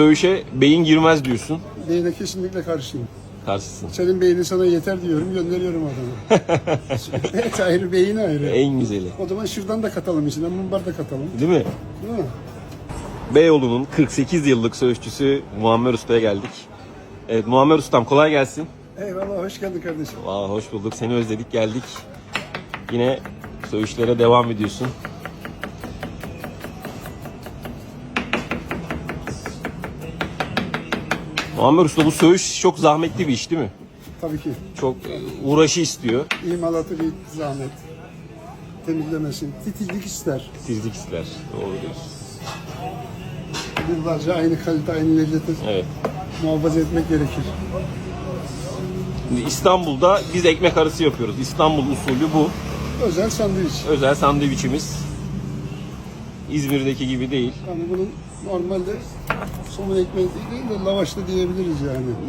söğüşe beyin girmez diyorsun. Beyine kesinlikle karşıyım. Karşısın. Senin beynin sana yeter diyorum, gönderiyorum adamı. Et ayrı, beyin ayrı. En güzeli. O zaman şuradan da katalım içine, mumbar da katalım. Değil mi? Değil mi? Beyoğlu'nun 48 yıllık söğüşçüsü Muammer Usta'ya geldik. Evet Muammer Ustam kolay gelsin. Eyvallah, hoş geldin kardeşim. Aa, hoş bulduk. Seni özledik geldik. Yine söğüşlere devam ediyorsun. Muammer Usta bu söğüş çok zahmetli bir iş değil mi? Tabii ki. Çok e, uğraşı istiyor. İmalatı bir zahmet. Temizlemesi, titizlik ister. Titizlik ister. Doğru diyorsun. Yıllarca aynı kalite, aynı lezzeti Evet. muhafaza etmek gerekir. Şimdi İstanbul'da biz ekmek arası yapıyoruz. İstanbul usulü bu. Özel sandviç. Özel sandviçimiz. İzmir'deki gibi değil. Yani bunun normalde somun ekmeği değil de lavaşlı diyebiliriz yani.